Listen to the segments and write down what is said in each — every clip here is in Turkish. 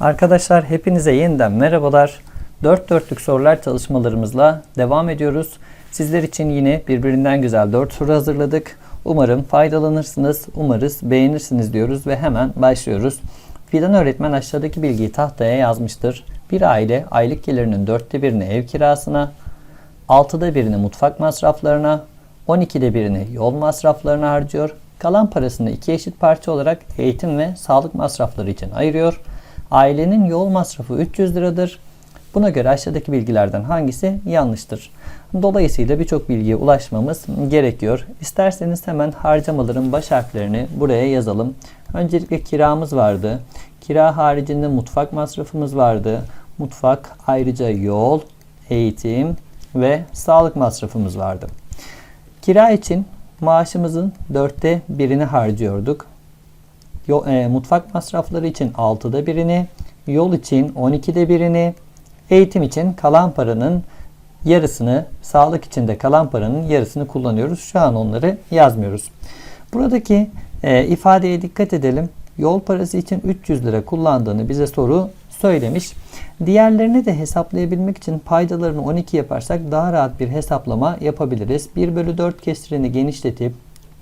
Arkadaşlar hepinize yeniden merhabalar. 4 dörtlük sorular çalışmalarımızla devam ediyoruz. Sizler için yine birbirinden güzel 4 soru hazırladık. Umarım faydalanırsınız, umarız beğenirsiniz diyoruz ve hemen başlıyoruz. Fidan öğretmen aşağıdaki bilgiyi tahtaya yazmıştır. Bir aile aylık gelirinin dörtte birini ev kirasına, altıda birini mutfak masraflarına, 12'de birini yol masraflarına harcıyor. Kalan parasını iki eşit parça olarak eğitim ve sağlık masrafları için ayırıyor. Ailenin yol masrafı 300 liradır. Buna göre aşağıdaki bilgilerden hangisi yanlıştır? Dolayısıyla birçok bilgiye ulaşmamız gerekiyor. İsterseniz hemen harcamaların baş harflerini buraya yazalım. Öncelikle kiramız vardı. Kira haricinde mutfak masrafımız vardı. Mutfak ayrıca yol, eğitim ve sağlık masrafımız vardı. Kira için maaşımızın dörtte birini harcıyorduk. Yo- e, mutfak masrafları için 6'da birini, yol için 12'de birini, eğitim için kalan paranın yarısını, sağlık için de kalan paranın yarısını kullanıyoruz. Şu an onları yazmıyoruz. Buradaki e, ifadeye dikkat edelim. Yol parası için 300 lira kullandığını bize soru söylemiş. Diğerlerini de hesaplayabilmek için paydalarını 12 yaparsak daha rahat bir hesaplama yapabiliriz. 1 bölü 4 kesirini genişletip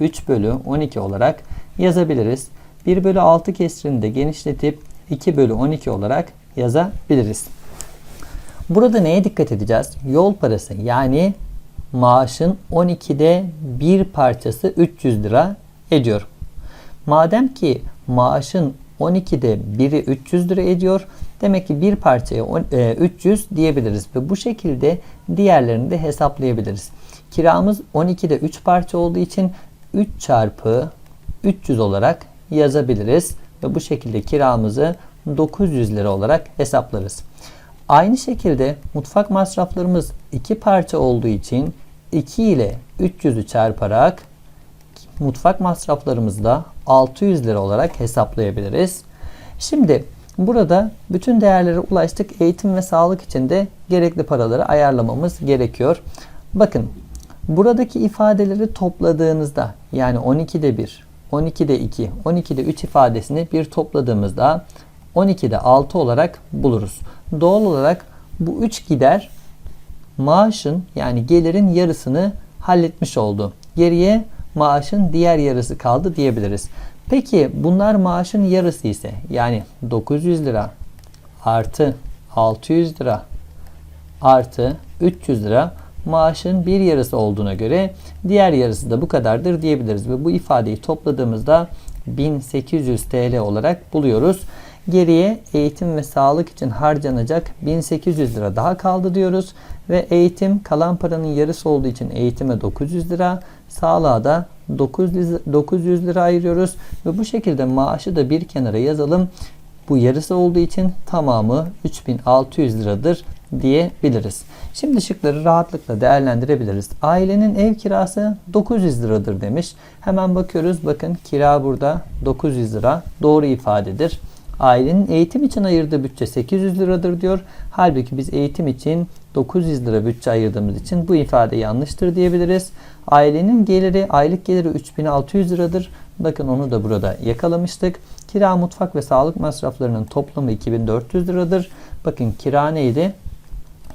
3 bölü 12 olarak yazabiliriz. 1 bölü 6 kesirini de genişletip 2 bölü 12 olarak yazabiliriz. Burada neye dikkat edeceğiz? Yol parası yani maaşın 12'de bir parçası 300 lira ediyor. Madem ki maaşın 12'de biri 300 lira ediyor. Demek ki bir parçaya on- e, 300 diyebiliriz ve bu şekilde diğerlerini de hesaplayabiliriz. Kiramız 12'de 3 parça olduğu için 3 çarpı 300 olarak yazabiliriz ve bu şekilde kiramızı 900 lira olarak hesaplarız. Aynı şekilde mutfak masraflarımız iki parça olduğu için 2 ile 300'ü çarparak mutfak masraflarımızı da 600 lira olarak hesaplayabiliriz. Şimdi burada bütün değerlere ulaştık. Eğitim ve sağlık için de gerekli paraları ayarlamamız gerekiyor. Bakın buradaki ifadeleri topladığınızda yani 12'de 1, 12'de 2, 12'de 3 ifadesini bir topladığımızda 12'de 6 olarak buluruz. Doğal olarak bu 3 gider maaşın yani gelirin yarısını halletmiş oldu. Geriye maaşın diğer yarısı kaldı diyebiliriz. Peki bunlar maaşın yarısı ise yani 900 lira artı 600 lira artı 300 lira maaşın bir yarısı olduğuna göre diğer yarısı da bu kadardır diyebiliriz ve bu ifadeyi topladığımızda 1800 TL olarak buluyoruz. Geriye eğitim ve sağlık için harcanacak 1800 lira daha kaldı diyoruz ve eğitim kalan paranın yarısı olduğu için eğitime 900 lira, sağlığa da 900 900 lira ayırıyoruz ve bu şekilde maaşı da bir kenara yazalım. Bu yarısı olduğu için tamamı 3600 liradır diyebiliriz. Şimdi şıkları rahatlıkla değerlendirebiliriz. Ailenin ev kirası 900 liradır demiş. Hemen bakıyoruz. Bakın kira burada 900 lira. Doğru ifadedir. Ailenin eğitim için ayırdığı bütçe 800 liradır diyor. Halbuki biz eğitim için 900 lira bütçe ayırdığımız için bu ifade yanlıştır diyebiliriz. Ailenin geliri, aylık geliri 3600 liradır. Bakın onu da burada yakalamıştık. Kira, mutfak ve sağlık masraflarının toplamı 2400 liradır. Bakın kira neydi?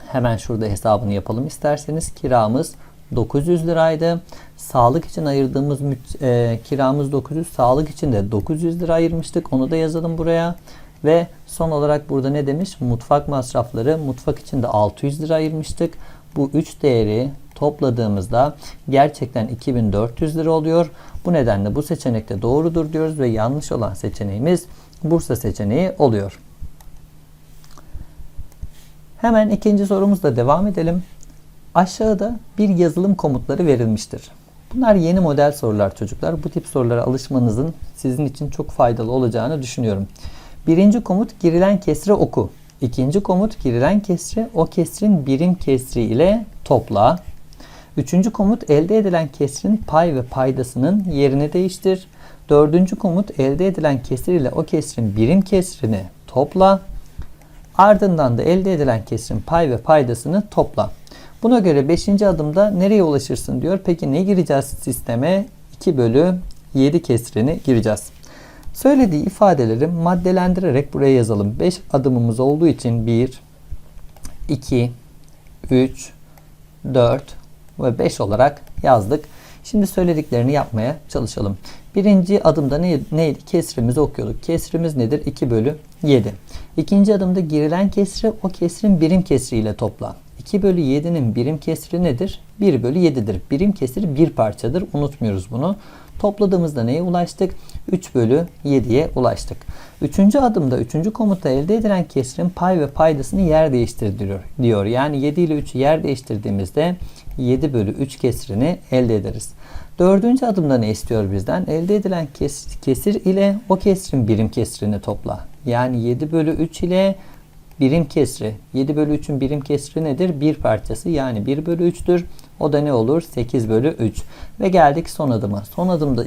Hemen şurada hesabını yapalım isterseniz. Kiramız 900 liraydı. Sağlık için ayırdığımız e, kiramız 900. Sağlık için de 900 lira ayırmıştık. Onu da yazalım buraya. Ve son olarak burada ne demiş? Mutfak masrafları. Mutfak için de 600 lira ayırmıştık. Bu 3 değeri topladığımızda gerçekten 2400 lira oluyor. Bu nedenle bu seçenek de doğrudur diyoruz ve yanlış olan seçeneğimiz Bursa seçeneği oluyor. Hemen ikinci sorumuzla devam edelim. Aşağıda bir yazılım komutları verilmiştir. Bunlar yeni model sorular çocuklar. Bu tip sorulara alışmanızın sizin için çok faydalı olacağını düşünüyorum. Birinci komut girilen kesri oku. İkinci komut girilen kesri o kesrin birim kesri ile topla. Üçüncü komut elde edilen kesrin pay ve paydasının yerini değiştir. Dördüncü komut elde edilen kesir ile o kesrin birim kesrini topla. Ardından da elde edilen kesirin pay ve paydasını topla. Buna göre 5. adımda nereye ulaşırsın diyor. Peki ne gireceğiz sisteme? 2 bölü 7 kesirini gireceğiz. Söylediği ifadeleri maddelendirerek buraya yazalım. 5 adımımız olduğu için 1, 2, 3, 4 ve 5 olarak yazdık. Şimdi söylediklerini yapmaya çalışalım. Birinci adımda ne, neydi? Kesrimizi okuyorduk. Kesrimiz nedir? 2 bölü 7. İkinci adımda girilen kesri o kesrin birim kesriyle topla. 2 bölü 7'nin birim kesri nedir? 1 bölü 7'dir. Birim kesri bir parçadır. Unutmuyoruz bunu. Topladığımızda neye ulaştık? 3 bölü 7'ye ulaştık. Üçüncü adımda, üçüncü komuta elde edilen kesrin pay ve paydasını yer değiştiriyor. diyor. Yani 7 ile 3'ü yer değiştirdiğimizde 7 bölü 3 kesrini elde ederiz. Dördüncü adımda ne istiyor bizden? Elde edilen kes, kesir ile o kesrin birim kesrini topla. Yani 7 bölü 3 ile birim kesri. 7 bölü 3'ün birim kesri nedir? Bir parçası yani 1 bölü 3'tür. O da ne olur? 8 bölü 3. Ve geldik son adıma. Son adımda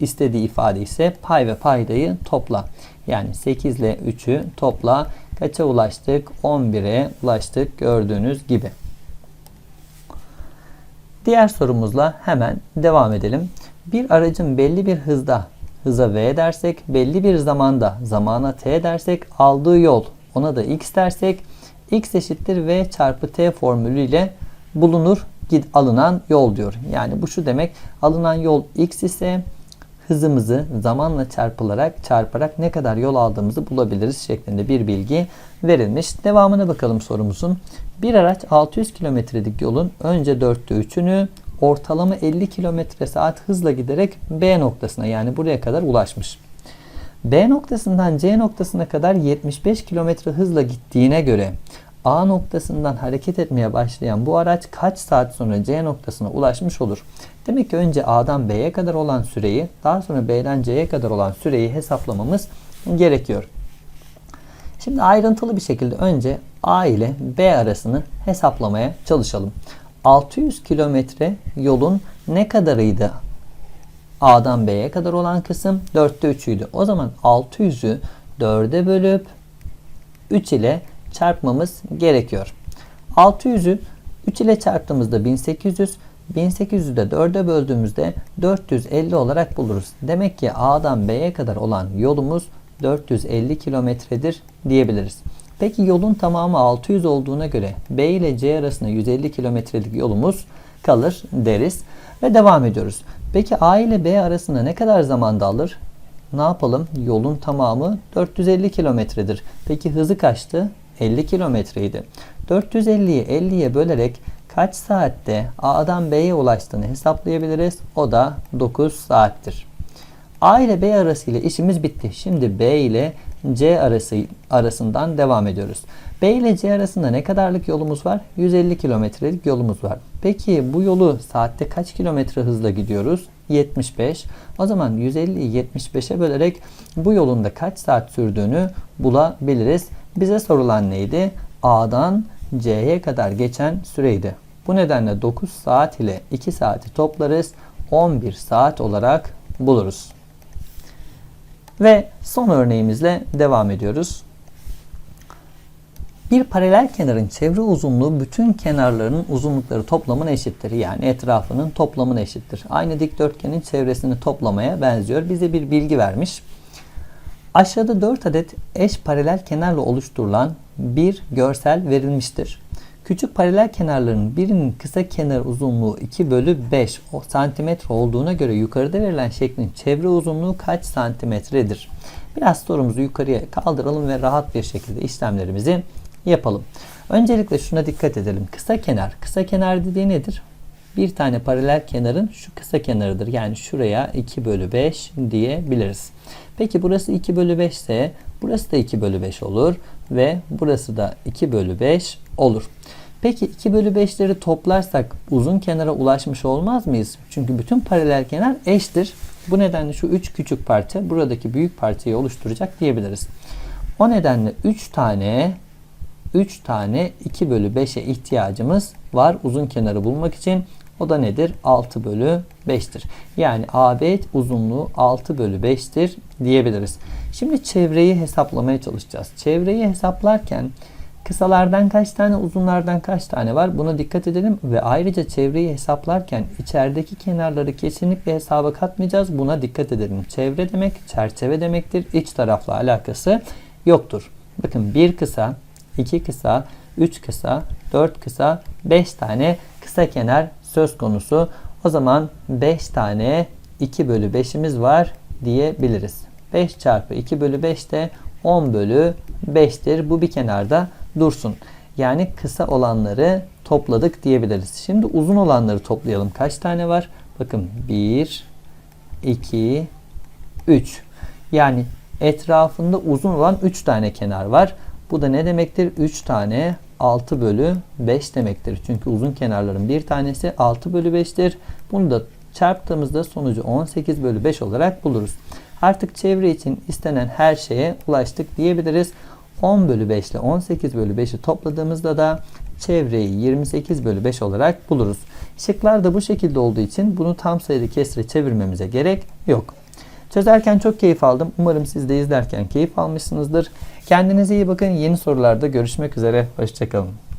istediği ifade ise pay ve paydayı topla. Yani 8 ile 3'ü topla. Kaça ulaştık? 11'e ulaştık gördüğünüz gibi. Diğer sorumuzla hemen devam edelim. Bir aracın belli bir hızda hıza v dersek, belli bir zamanda zamana t dersek, aldığı yol ona da x dersek, x eşittir v çarpı t formülüyle bulunur alınan yol diyor. Yani bu şu demek alınan yol x ise hızımızı zamanla çarpılarak çarparak ne kadar yol aldığımızı bulabiliriz şeklinde bir bilgi verilmiş. Devamına bakalım sorumuzun. Bir araç 600 kilometrelik yolun önce 4'te 3'ünü ortalama 50 kilometre saat hızla giderek B noktasına yani buraya kadar ulaşmış. B noktasından C noktasına kadar 75 kilometre hızla gittiğine göre A noktasından hareket etmeye başlayan bu araç kaç saat sonra C noktasına ulaşmış olur? Demek ki önce A'dan B'ye kadar olan süreyi, daha sonra B'den C'ye kadar olan süreyi hesaplamamız gerekiyor. Şimdi ayrıntılı bir şekilde önce A ile B arasını hesaplamaya çalışalım. 600 kilometre yolun ne kadarıydı? A'dan B'ye kadar olan kısım 4'te 3'üydü. O zaman 600'ü 4'e bölüp 3 ile çarpmamız gerekiyor. 600'ü 3 ile çarptığımızda 1800, 1800'ü de 4'e böldüğümüzde 450 olarak buluruz. Demek ki A'dan B'ye kadar olan yolumuz 450 kilometredir diyebiliriz. Peki yolun tamamı 600 olduğuna göre B ile C arasında 150 kilometrelik yolumuz kalır deriz ve devam ediyoruz. Peki A ile B arasında ne kadar zamanda alır? Ne yapalım? Yolun tamamı 450 kilometredir. Peki hızı kaçtı? 50 kilometreydi. 450'yi 50'ye bölerek kaç saatte A'dan B'ye ulaştığını hesaplayabiliriz. O da 9 saattir. A ile B arası ile işimiz bitti. Şimdi B ile C arası arasından devam ediyoruz. B ile C arasında ne kadarlık yolumuz var? 150 kilometrelik yolumuz var. Peki bu yolu saatte kaç kilometre hızla gidiyoruz? 75. O zaman 150'yi 75'e bölerek bu yolun da kaç saat sürdüğünü bulabiliriz. Bize sorulan neydi? A'dan C'ye kadar geçen süreydi. Bu nedenle 9 saat ile 2 saati toplarız. 11 saat olarak buluruz. Ve son örneğimizle devam ediyoruz. Bir paralel kenarın çevre uzunluğu bütün kenarlarının uzunlukları toplamına eşittir. Yani etrafının toplamına eşittir. Aynı dikdörtgenin çevresini toplamaya benziyor. Bize bir bilgi vermiş. Aşağıda 4 adet eş paralel kenarla oluşturulan bir görsel verilmiştir. Küçük paralel kenarların birinin kısa kenar uzunluğu 2 bölü 5 santimetre olduğuna göre yukarıda verilen şeklin çevre uzunluğu kaç santimetredir? Biraz sorumuzu yukarıya kaldıralım ve rahat bir şekilde işlemlerimizi yapalım. Öncelikle şuna dikkat edelim. Kısa kenar. Kısa kenar dediği nedir? Bir tane paralel kenarın şu kısa kenarıdır. Yani şuraya 2 bölü 5 diyebiliriz. Peki burası 2 bölü 5 ise burası da 2 bölü 5 olur ve burası da 2 bölü 5 olur. Peki 2 bölü 5'leri toplarsak uzun kenara ulaşmış olmaz mıyız? Çünkü bütün paralel kenar eştir. Bu nedenle şu 3 küçük parça buradaki büyük parçayı oluşturacak diyebiliriz. O nedenle 3 tane 3 tane 2 bölü 5'e ihtiyacımız var uzun kenarı bulmak için. O da nedir? 6 bölü 5'tir. Yani AB uzunluğu 6 bölü 5'tir diyebiliriz. Şimdi çevreyi hesaplamaya çalışacağız. Çevreyi hesaplarken kısalardan kaç tane uzunlardan kaç tane var buna dikkat edelim ve ayrıca çevreyi hesaplarken içerideki kenarları kesinlikle hesaba katmayacağız. Buna dikkat edelim. Çevre demek çerçeve demektir. İç tarafla alakası yoktur. Bakın bir kısa, iki kısa, üç kısa, dört kısa, beş tane kısa kenar söz konusu. O zaman 5 tane 2 bölü 5'imiz var diyebiliriz. 5 çarpı 2 bölü 5 de 10 bölü 5'tir. Bu bir kenarda dursun. Yani kısa olanları topladık diyebiliriz. Şimdi uzun olanları toplayalım. Kaç tane var? Bakın 1, 2, 3. Yani etrafında uzun olan 3 tane kenar var. Bu da ne demektir? 3 tane 6 bölü 5 demektir. Çünkü uzun kenarların bir tanesi 6 bölü 5'tir. Bunu da çarptığımızda sonucu 18 bölü 5 olarak buluruz. Artık çevre için istenen her şeye ulaştık diyebiliriz. 10 bölü 5 ile 18 bölü 5'i topladığımızda da çevreyi 28 bölü 5 olarak buluruz. Şıklar da bu şekilde olduğu için bunu tam sayılı kesre çevirmemize gerek yok. Çözerken çok keyif aldım. Umarım siz de izlerken keyif almışsınızdır. Kendinize iyi bakın. Yeni sorularda görüşmek üzere. Hoşçakalın.